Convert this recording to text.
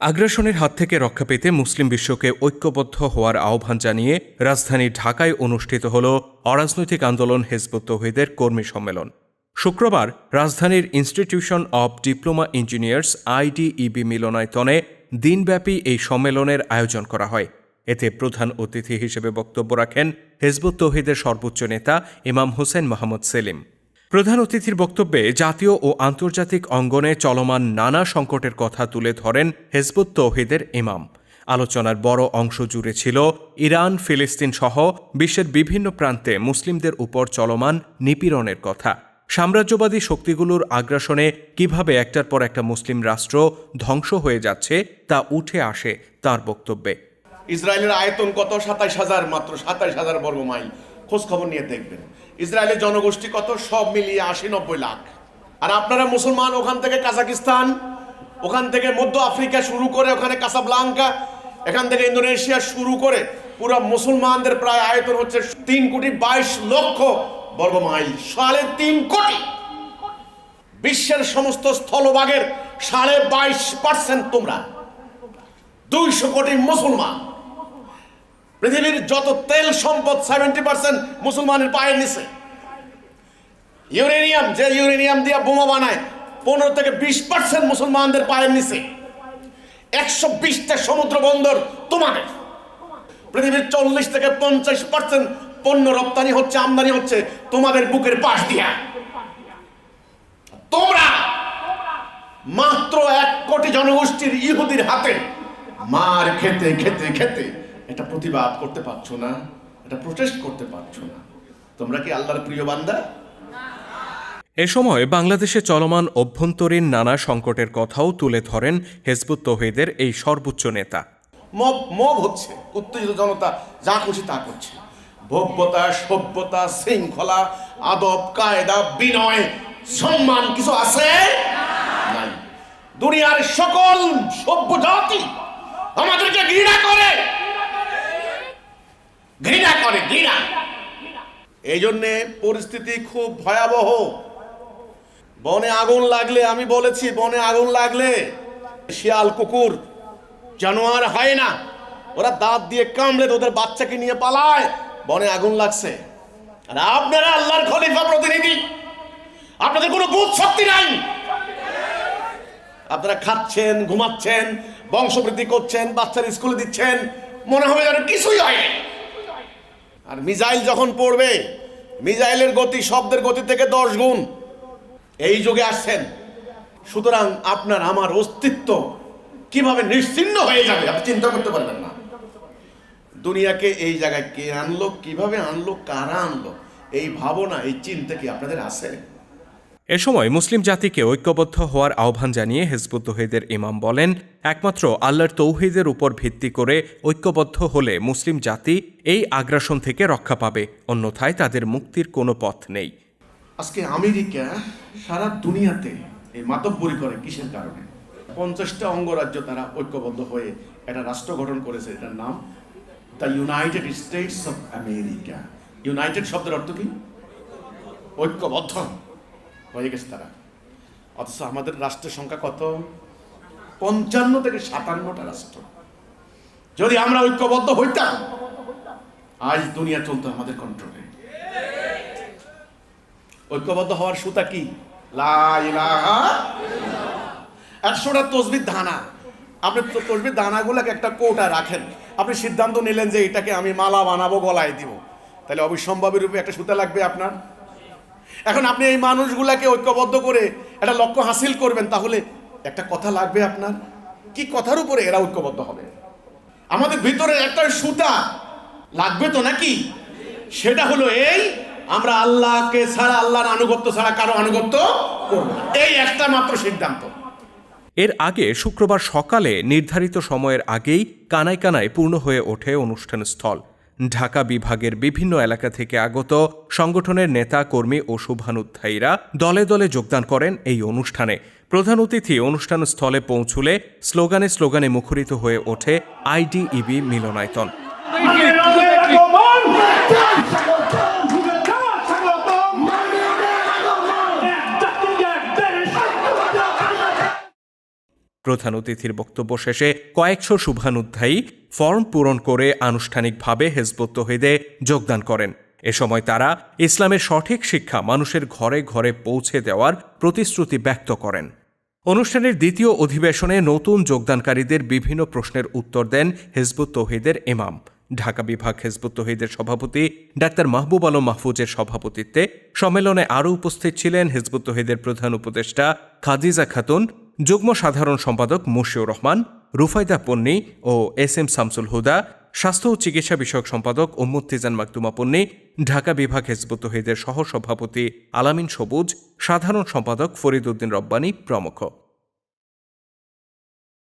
আগ্রাসনের হাত থেকে রক্ষা পেতে মুসলিম বিশ্বকে ঐক্যবদ্ধ হওয়ার আহ্বান জানিয়ে রাজধানী ঢাকায় অনুষ্ঠিত হল অরাজনৈতিক আন্দোলন হেজবুত তৌহিদের কর্মী সম্মেলন। শুক্রবার রাজধানীর institution of diploma engineers IDEB মিলনায়তনে দিনব্যাপী এই সম্মেলনের আয়োজন করা হয়। এতে প্রধান অতিথি হিসেবে বক্তব্য রাখেন হেজবুত তৌহিদের সর্বোচ্চ নেতা ইমাম হোসেন মোহাম্মদ সেলিম। প্রধান অতিথির বক্তব্যে জাতীয় ও আন্তর্জাতিক অঙ্গনে চলমান নানা সংকটের কথা তুলে ধরেন হেজবুত তৌহিদের ইমাম। আলোচনার বড় অংশ জুড়ে ছিল ইরান, ফিলিস্তিন সহ বিশ্বের বিভিন্ন প্রান্তে মুসলিমদের উপর চলমান নিপীড়নের কথা। সাম্রাজ্যবাদী শক্তিগুলোর আগ্রাসনে কীভাবে একটার পর একটা মুসলিম রাষ্ট্র ধ্বংস হয়ে যাচ্ছে তা উঠে আসে তার বক্তব্যে। ইসরায়েলের আয়তন কত? সাতাইশ হাজার মাত্র, সাতাইশ হাজার বর্গ মাইল। খোঁজ খবর নিয়ে দেখবেন। ইসরায়েলের জনগোষ্ঠী কত? সব মিলিয়ে আশি নব্বই লাখ। আর আপনারা মুসলমান, ওখান থেকে কাজাকিস্তান, ওখান থেকে মধ্য আফ্রিকা শুরু করে ওখানে কাসাবলাঙ্কা, এখান থেকে ইন্দোনেশিয়া শুরু করে পুরো মুসলমানদের প্রায় আয়তন হচ্ছে তিন কোটি বাইশ লক্ষ বর্গ মাইল। সাড়ে তিন কোটি। বিশ্বের সমস্ত স্থলভাগের সাড়ে বাইশ পার্সেন্ট তোমরা। দুইশো কোটি মুসলমান। পৃথিবীর যত তেল সম্পদ সেভেন্টি পার্সেন্ট মুসলমানের পায়ের নিচে। ইউরেনিয়াম, যে ইউরেনিয়াম দিয়ে বোমা বানায়, পনেরো থেকে বিশ পার্সেন্ট মুসলমানদের পায়ের নিচে। একশো বিশটা সমুদ্র বন্দর তোমাদের। পৃথিবীর চল্লিশ থেকে পঞ্চাশ পার্সেন্ট পণ্য রপ্তানি হচ্ছে, আমদানি হচ্ছে তোমাদের বুকের পাশ দিয়া। তোমরা মাত্র এক কোটি জনগোষ্ঠীর ইহুদির হাতে মার খেতে খেতে খেতে এটা প্রতিবাদ করতে পারছ না এটা প্রোটেস্ট করতে পারছ না। তোমরা কি আল্লাহর প্রিয় বান্দা? এ সময় বাংলাদেশে চলমান অভ্যন্তরীণ নানা সংকটের কথাও তুলে ধরেন হেজবুত তৌহিদের এই সর্বোচ্চ নেতা। মব মব হচ্ছে উত্তেজিত জনতা যা খুশি তা করছে। ভব্যতা সভ্যতা শৃঙ্খলা আদব কায়দা বিনয় সম্মান কিছু আছে? নাই। দুনিয়ার সকল সভ্য জাতি আমাদেরকে ঘৃণা করে। ঘৃণা করে, ঘৃণা। এই জন্যে পরিস্থিতি খুব ভয়াবহ। বনে আগুন লাগলে, আমি বলেছি, বনে আগুন লাগলে শিয়াল, কুকুর, জানোয়ার হয় না। ওরা দাঁত দিয়ে কামড়ে ওদের বাচ্চাকে নিয়ে পালায়। বনে আগুন লাগছে। আর আপনারা আল্লাহর খলিফা প্রতিনিধি, আপনাদের কোনো বুধ শক্তি নাই। আপনারা খাচ্ছেন, ঘুমাচ্ছেন, বংশবৃদ্ধি করছেন, বাচ্চার স্কুলে দিচ্ছেন, মনে হবে যেন কিছুই হয় আর মিজাইল যখন পড়বে, মিজাইলের গতি শব্দের গতি থেকে দশ গুণ। এই যুগে আসছেন। সুতরাং আপনার আমার অস্তিত্ব কীভাবে নিশ্চিন্ন হয়ে যাবে, আপনি চিন্তা করতে পারবেন না। দুনিয়াকে এই জায়গায় কে আনলো, কীভাবে আনলো, কারা আনলো, এই ভাবনা, এই চিন্তা কি আপনাদের আছে? এ সময় মুসলিম জাতিকে ঐক্যবদ্ধ হওয়ার আহ্বান জানিয়ে হেজবুত তৌহিদের ইমাম বলেন, একমাত্র আল্লাহর তৌহিদের উপর ভিত্তি করে ঐক্যবদ্ধ হলে মুসলিম জাতি এই আগ্রাসন থেকে রক্ষা পাবে, অন্যথায় তাদের মুক্তির কোনো পথ নেই। আজকে আমেরিকা সারা দুনিয়াতে এই মাতব্বরি করে কিসের কারণে? পঞ্চাশটা অঙ্গরাজ্য তারা ঐক্যবদ্ধ হয়ে একটা রাষ্ট্র গঠন করেছে, এটার নাম the United States of America. United শব্দের অর্থ কি? ঐক্যবদ্ধ। হয়ে গেছে তারা। অথচ আমাদের রাষ্ট্রের সংখ্যা কত? পঞ্চান্ন থেকে সাতান্নটা রাষ্ট্র। যদি আমরা ঐক্যবদ্ধ হইতাম, আজ দুনিয়া চলতো আমাদের কন্ট্রোলে ঐক্যবদ্ধ হওয়ার সুতা কি? একশোটা তসবির দানা। আপনি তসবির দানাগুলোকে একটা কোটা রাখেন। আপনি সিদ্ধান্ত নিলেন যে এটাকে আমি মালা বানাবো, গলায় দিব। তাহলে অবিসম্ভাবী রূপে একটা সুতা লাগবে আপনার? এখন আপনি এই মানুষগুলাকে ঐক্যবদ্ধ করে একটা লক্ষ্য হাসিল করবেন, তাহলে একটা কথা লাগবে আপনার। কি কথার উপরে এরা ঐক্যবদ্ধ হবে? আমাদের ভিতরে একটা সুতা লাগবে তো নাকি? সেটা হলো এই, আমরা আল্লাহকে ছাড়া, আল্লাহর আনুগত্য ছাড়া কারও আনুগত্য করব এই একটা মাত্র সিদ্ধান্ত। এর আগে শুক্রবার সকালে নির্ধারিত সময়ের আগেই কানায় কানায় পূর্ণ হয়ে ওঠে অনুষ্ঠান স্থল। ঢাকা বিভাগের বিভিন্ন এলাকা থেকে আগত সংগঠনের নেতা, কর্মী ও শুভানুধ্যায়ীরা দলে দলে যোগদান করেন এই অনুষ্ঠানে। প্রধান অতিথি অনুষ্ঠান স্থলে পৌঁছুলে স্লোগানে স্লোগানে মুখরিত হয়ে ওঠে আইডিইবি মিলনায়তন। প্রধান অতিথির বক্তব্য শেষে কয়েকশো শুভানুধ্যায়ী ফর্ম পূরণ করে আনুষ্ঠানিকভাবে হেজবুত তহিদে যোগদান করেন। এ সময় তারা ইসলামের সঠিক শিক্ষা মানুষের ঘরে ঘরে পৌঁছে দেওয়ার প্রতিশ্রুতি ব্যক্ত করেন। অনুষ্ঠানের দ্বিতীয় অধিবেশনে নতুন যোগদানকারীদের বিভিন্ন প্রশ্নের উত্তর দেন হেজবুত তৌহিদের ইমাম। ঢাকা বিভাগ হেজবুত তৌহিদের সভাপতি ডাক্তার মাহবুব আলম মাহফুজের সভাপতিত্বে সম্মেলনে আরও উপস্থিত ছিলেন হেজবুত তৌহিদের প্রধান উপদেষ্টা খাদিজা খাতুন যুগ্ম সাধারণ সম্পাদক মুশিউর রহমান, রুফাইদা পন্নী ও এস এম শামসুল হুদা, স্বাস্থ্য ও চিকিৎসা বিষয়ক সম্পাদক উম্মুত্তিজান মাকদুমা পন্নী, ঢাকা বিভাগ হেজবুত সহ সভাপতি আলামিন সবুজ, সাধারণ সম্পাদক ফরিদ উদ্দিন রব্বানী প্রমুখ।